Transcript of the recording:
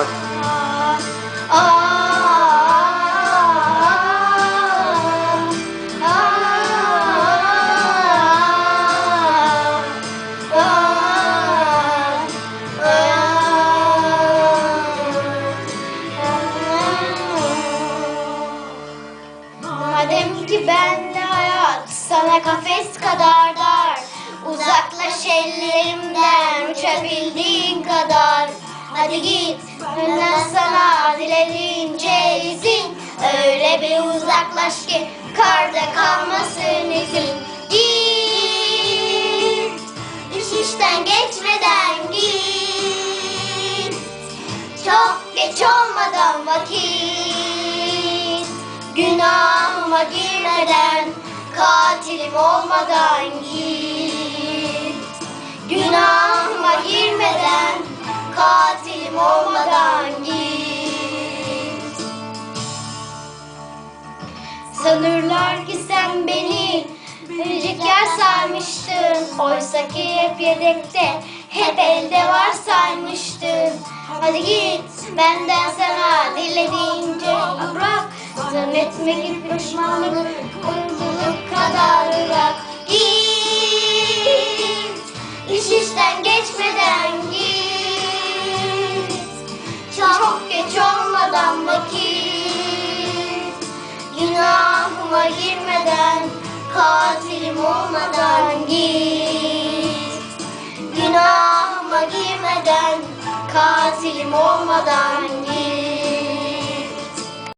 bak. Madem ki ben hayat sana kafes kadar Hadi git benden sana dilediğince izin Öyle bir uzaklaş ki karda kalmasın izin. Git iş işten geçmeden git. Çok geç olmadan vakit. Günahıma girmeden Katilim olmadan git Sanırlar ki sen beni yer saymıştın. Oysa ki hep yedekte Hep elde var saymıştın. Hadi git benden sana dilediğince bırak. Zannetme ki pişmanlık Uykuluk kadar ırak Git İş işten geçmeden git. Çok geç olmadan vakit Günahıma girmeden Katilim olmadan git. Günahıma girmeden Katilim olmadan